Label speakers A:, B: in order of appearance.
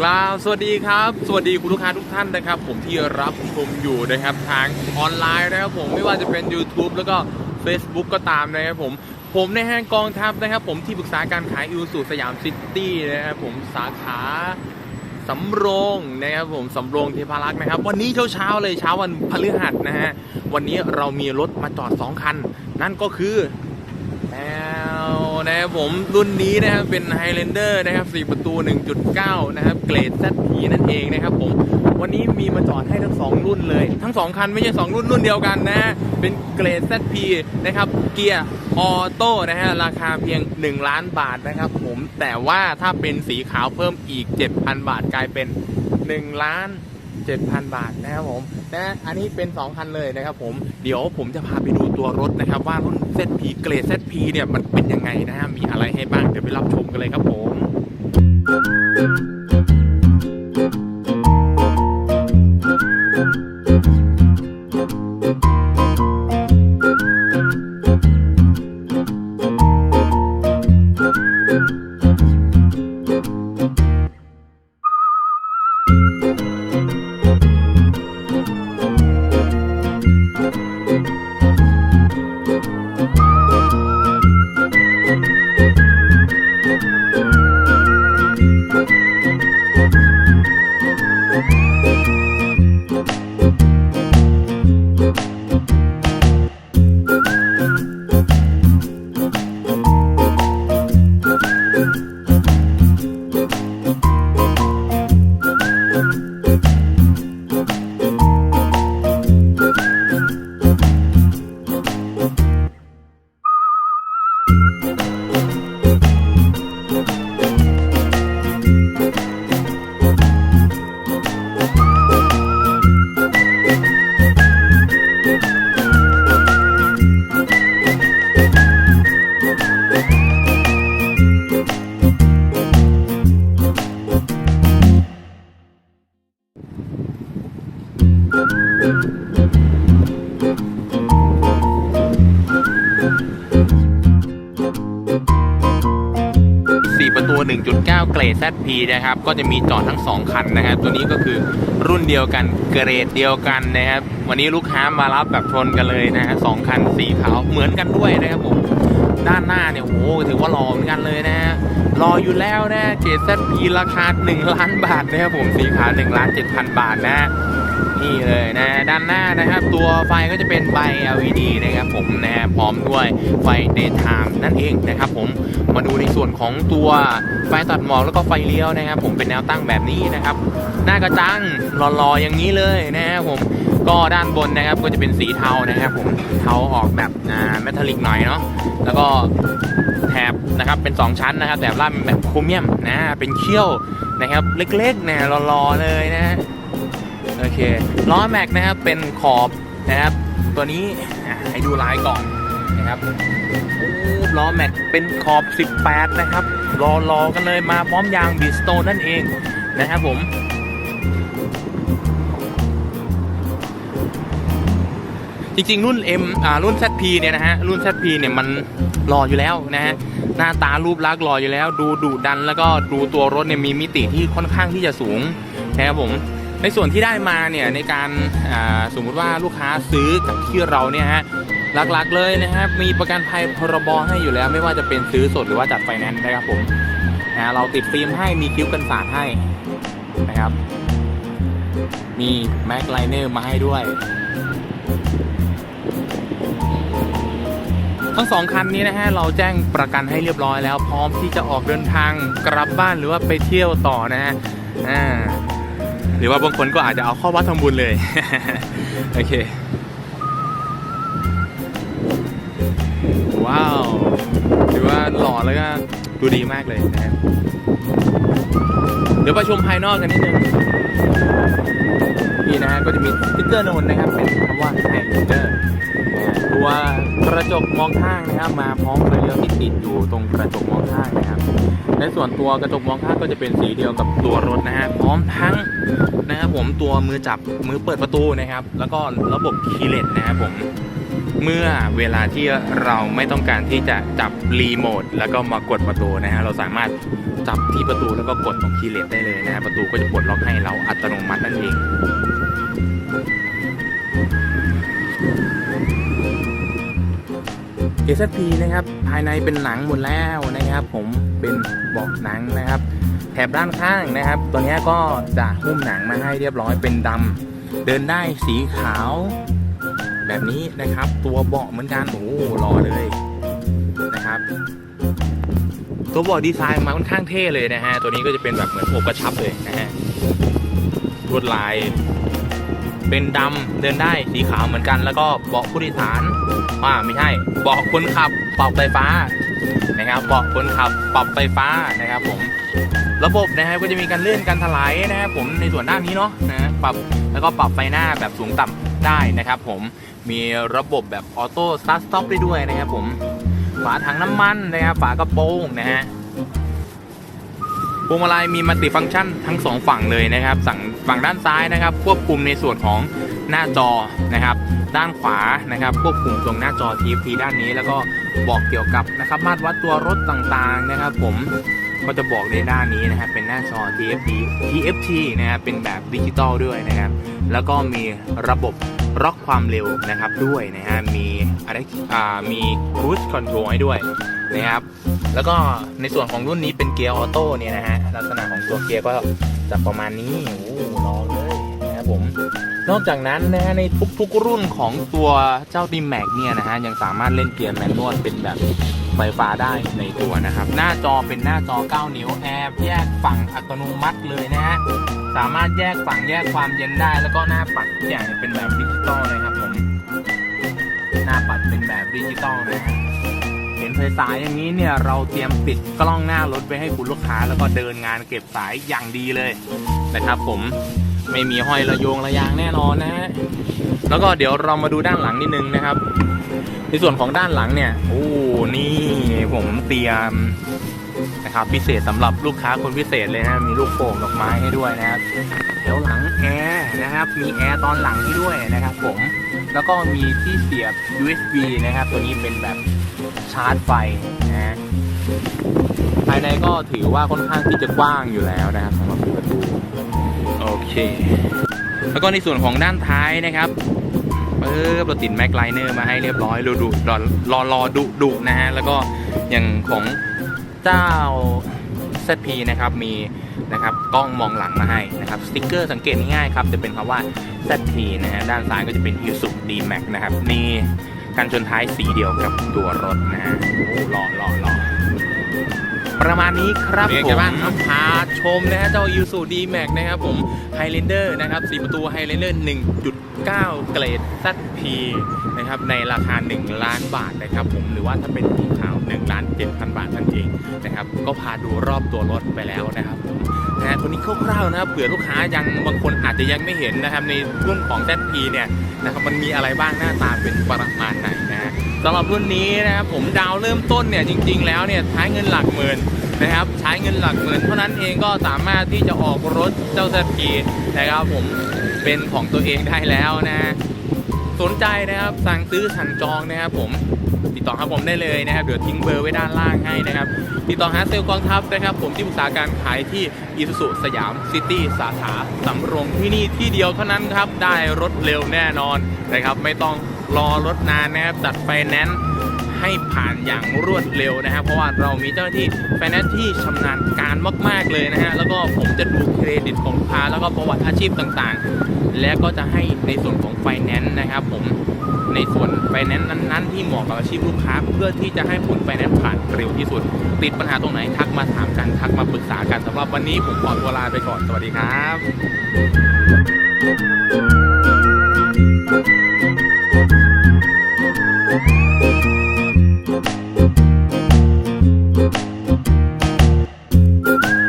A: กล่าวสวัสดีครับ สวัสดีคุณลูกค้าทุกท่านนะครับ ผมที่รับชมอยู่นะครับทางออนไลน์นะครับผมไม่ว่าจะเป็น YouTube แล้วก็ Facebook ก็ตามนะครับผมผมในห้างกองทัพนะครับ ผมที่ปรึกษาการขายอิวสุสยามซิตี้นะครับผมสาขาสำโรงนะครับผมสำโรงเทพารักษ์นะครับ วันนี้เช้าๆเลยเช้าวันพฤหัสนะฮะวันนี้เรามีรถมาจอด 2 คัน นั่นก็คือแนะครับผมรุ่นนี้นะครับเป็น Highlander นะครับ 4 ประตู 1.9 นะครับ เกรด ZP นั่นเองนะครับผม วันนี้มีมาจอดให้ทั้ง 2 รุ่นเลย ทั้ง 2 คันไม่ใช่ 2 รุ่นรุ่นเดียวกันนะฮะเป็นเกรด ZP นะครับ เกียร์ออโต้นะฮะราคาเพียง 1 ล้านบาทนะครับผมแต่ว่าถ้าเป็นสีขาวเพิ่มอีก 7,000 บาทกลายเป็น 1 ล้าน 7,000 บาทนะครับผมนะอันนี้เป็น 2 คันเลยนะครับผมเดี๋ยวผมจะพาไปดูตัวรถนะครับ ว่ารุ่น ZP เกรด ZP เนี่ยมันเป็นยังไงนะฮะมีอะไรให้บ้างเดี๋ยวไปรับชมกันเลยครับผม 1.9 เกรด ZP นะครับ ก็จะมีจอดทั้ง 2 คันนะครับ ตัวนี้ก็คือรุ่นเดียวกัน เกรดเดียวกันนะครับ วันนี้ลูกค้ามารับแบบชนกันเลยนะฮะสองคันสีขาวเหมือนกันด้วยนะครับผม ด้านหน้าเนี่ยโอ้โหถือว่าหล่อเหมือนกันเลยนะฮะรออยู่แล้วนะ เกรด ZP ราคา 1 ล้านบาทนะครับผม สีขาว1ล้าน7,000 บาทนะฮะ นี่เลยนะด้านหน้านะครับ ตัวไฟก็จะเป็นใบ LED นะครับผมนะฮะพร้อมด้วยไฟ daytime นั่นเองนะครับผมมาดูในส่วนของตัวไฟตัดหมอกแล้วก็ไฟเลี้ยวนะครับ ผมเป็นแนวตั้งแบบนี้นะครับ หน้ากระจังหล่อๆอย่างนี้เลยนะครับผมก็ด้านบนนะครับก็จะเป็นสีเทานะครับ ผมเทาออกแบบอ่าเมทัลลิกหน่อยเนาะแล้วก็แถบนะครับเป็น 2 ชั้นนะครับแถบล่างเป็นแบบโครเมียมนะเป็นเขี้ยวนะครับ เล็กๆนะหล่อๆเลยนะ โอเคล้อแม็กนะครับเป็นขอบนะครับ ตัวนี้ให้ดูลายก่อนนะครับล้อแม็กเป็นขอบ 18 นะครับ รอรอกันเลยมาพร้อมยางบีสโตนนั่นเองนะครับผมจริงๆ รุ่น M อ่ารุ่น ZP เนี่ยนะฮะ รุ่น ZP เนี่ยมันรออยู่แล้วนะฮะ หน้าตารูปลักษณ์รออยู่แล้ว ดูดุดันแล้วก็ดูตัวรถเนี่ยมีมิติที่ค่อนข้างที่จะสูงนะครับผม ในส่วนที่ได้มาเนี่ยในการสมมุติว่าลูกค้าซื้อกับที่เราเนี่ยฮะหลักๆเลยนะครับมีประกันภัยพรบให้อยู่แล้วไม่ว่าจะเป็นซื้อสดหรือว่าจัดไฟแนนซ์นะครับผมนะเราติดฟิล์มให้มีคิ้วกันสาดให้นะครับ มีแม็กไลเนอร์มาให้ด้วย ทั้งสองคันนี้นะฮะเราแจ้งประกันให้เรียบร้อยแล้ว พร้อมที่จะออกเดินทางกลับบ้านหรือว่าไปเที่ยวต่อนะฮะอ่า หรือว่าบางคนก็อาจจะเอาเข้าวัดทำบุญเลย โอเค ว้าวถือว่าหล่อแล้วก็ดูดีมากเลยนะครับ เดี๋ยวไปชมภายนอกกันนิดนึงนี่นะฮะก็จะมีติ๊กเกอร์โนนนะครับ เป็นคำว่าไฮเดอร์ ตัวกระจกมองข้างนะครับ มาพร้อมไฟเลี้ยวที่ติดอยู่ตรงกระจกมองข้างนะครับในส่วนตัวกระจกมองข้างก็จะเป็นสีเดียวกับตัวรถนะฮะพร้อมทั้งนะครับผมตัวมือจับมือเปิดประตูนะครับ แล้วก็ระบบคีย์เลสนะครับผมเมื่อเวลาที่เราไม่ต้องการที่จะจับรีโมทแล้วก็มากดประตูนะฮะเราสามารถจับที่ประตูแล้วก็กดตรงคีย์เลสได้เลยนะฮะประตูก็จะปลดล็อกให้เราอัตโนมัตินั่นเอง SSP นะครับ ภายในเป็นหนังหมดแล้วนะครับ ผมเป็นเบาะหนังนะครับ แถบด้านข้างนะครับ ตัวนี้ก็จะหุ้มหนังมาให้เรียบร้อยเป็นดำเดินได้สีขาว แบบนี้นะครับ ตัวเบาะเหมือนกันโอ้โหรอเลยนะครับ ตัวเบาะดีไซน์มาค่อนข้างเท่เลยนะฮะตัวนี้ก็จะเป็นแบบเหมือนโอกกระชับเลยนะฮะลวดลาย เป็นดำเดินได้สีขาวเหมือนกัน แล้วก็เบาะผู้โดยสารว่าไม่ใช่เบาะคนขับปรับไฟฟ้านะครับเบาะคนขับปรับไฟฟ้านะครับผมระบบนะครับก็จะมีการเลื่อนการถลายนะครับผมในส่วนด้านนี้เนาะนะปรับแล้วก็ปรับไฟหน้าแบบสูงต่ำได้นะครับ ผมมีระบบแบบออโต้สตาร์ทสต็อปได้ด้วยนะครับผมฝาถังน้ำมันนะครับฝากระโปรงนะฮะ พวงมาลัยมีมัลติฟังก์ชันทั้งสองฝั่งเลยนะครับสั่งฝั่งด้านซ้ายนะครับ ควบคุมในส่วนของหน้าจอนะครับ ด้านขวานะครับ ควบคุมตรงหน้าจอ TFT ด้านนี้แล้วก็บอกเกี่ยวกับนะครับ มาตรวัดตัวรถต่างๆนะครับ ผมก็จะบอกในด้านนี้นะครับเป็นหน้าจอ TFT TFT นะครับเป็นแบบดิจิตอลด้วยนะครับ แล้วก็มีระบบล็อกความเร็วนะครับด้วยนะฮะมีอะไรอ่ามี cruise control ให้ด้วย นะครับ แล้วก็ในส่วนของรุ่นนี้เป็นเกียร์ออโต้เนี่ยนะฮะลักษณะของตัวเกียร์ก็จะประมาณนี้โอ้รอเลยนะครับผมนอกจากนั้นนะฮะในทุกๆรุ่นของตัวเจ้าดีแม็กเนี่ยนะฮะยังสามารถเล่นเกียร์แมนนวลเป็นแบบไฟฟ้าได้ในตัวนะครับ หน้าจอเป็นหน้าจอ 9 นิ้วแอร์แยกฝั่งอัตโนมัติเลยนะฮะสามารถแยกฝั่งแยกความเย็นได้ แล้วก็หน้าปัดทุกอย่างเป็นแบบดิจิตอลเลยครับผมหน้าปัดเป็นแบบดิจิตอลนะฮะเห็น สายๆอย่างนี้เนี่ยเราเตรียมติดกล้องหน้ารถไปให้คุณลูกค้า แล้วก็เดินงานเก็บสายอย่างดีเลยนะครับผมไม่มีห้อยระโยงระยางแน่นอนนะฮะแล้วก็เดี๋ยวเรามาดูด้านหลังนิดนึงนะครับ ในส่วนของด้านหลังเนี่ยโอ้นี่ผมเตรียมนะครับพิเศษสำหรับลูกค้าคนพิเศษเลยนะมีลูกโป่งดอกไม้ให้ด้วยนะครับแถวหลังแอร์นะครับมีแอร์ตอนหลังให้ด้วยนะครับผมแล้วก็มีที่เสียบ USB นะครับ ตัวนี้เป็นแบบ ชาร์จไฟนะฮะภายในก็ถือว่าค่อนข้างที่จะกว้างอยู่แล้วนะครับสำหรับประตูโอเค แล้วก็ในส่วนของด้านท้ายนะครับเออเราติดแม็กไลเนอร์มาให้เรียบร้อยรอดุรอรอรอดุดุนะฮะแล้วก็อย่างของเจ้า ZP นะครับมีนะครับกล้องมองหลังมาให้นะครับสติ๊กเกอร์สังเกตง่ายๆครับจะเป็นคำว่า ZP นะฮะด้านซ้ายก็จะเป็น i s u D-Max นะครับนี่ กันชนท้ายสีเดียวกับตัวรถนะฮะโอ้หล่อหล่อหล่อประมาณนี้ครับ
B: เป็น
A: ผ
B: ไง
A: ม
B: บ้างครับ
A: พาชมนะฮะเจ้า i s u D-Max นะครับผม Highlander นะครับ4ประตู Highlander 1.9 เกรด ZP นะครับในราคา 1 ล้านบาทนะครับผมหรือว่าถ้าเป็นสีขาว1ล้าน7,000 บาทนั่นเองนะครับก็พาดูรอบตัวรถไปแล้วนะครับผม นะฮะตัวนี้คร่าวๆนะครับเผื่อลูกค้ายังบางคนอาจจะยังไม่เห็นนะครับในรุ่นของ ZP เนี่ยนะครับมันมีอะไรบ้างหน้าตาเป็นประมาณไหนนะฮะสำหรับรุ่นนี้นะครับผมดาวเริ่มต้นเนี่ยจริง ๆ แล้วเนี่ยใช้เงินหลักหมื่นนะครับใช้เงินหลักหมื่นเท่านั้นเองก็สามารถที่จะออกรถเจ้าสกีนะครับผมเป็นของตัวเองได้แล้วนะสนใจนะครับสั่งซื้อสั่งจองนะครับผม ติดต่อหาผมได้เลยนะครับ เดี๋ยวทิ้งเบอร์ไว้ด้านล่างให้นะครับ ติดต่อหาเซลล์กองทัพนะครับ ผมที่ปรึกษาการขายที่อีสุสุสยามซิตี้สาขาสำโรงที่นี่ที่เดียวเท่านั้นครับ ได้รถเร็วแน่นอนนะครับ ไม่ต้องรอรถนานนะครับจัดไฟแนนซ์ให้ผ่านอย่างรวดเร็วนะครับ เพราะว่าเรามีเจ้าหน้าที่ไฟแนนซ์ที่ชำนาญการมาก ๆ เลยนะฮะ แล้วก็ผมจะดูเครดิตของลูกค้าแล้วก็ประวัติอาชีพต่างๆ และก็จะให้ในส่วนของไฟแนนซ์นะครับผม ในส่วนไฟแนนซ์นั้น ๆ ที่เหมาะกับอาชีพลูกค้า เพื่อที่จะให้ผลไฟแนนซ์ผ่านเร็วที่สุด ติดปัญหาตรงไหนทักมาถามกันทักมาปรึกษากันสำหรับวันนี้ผมขอตัวลาไปก่อนสวัสดีครับ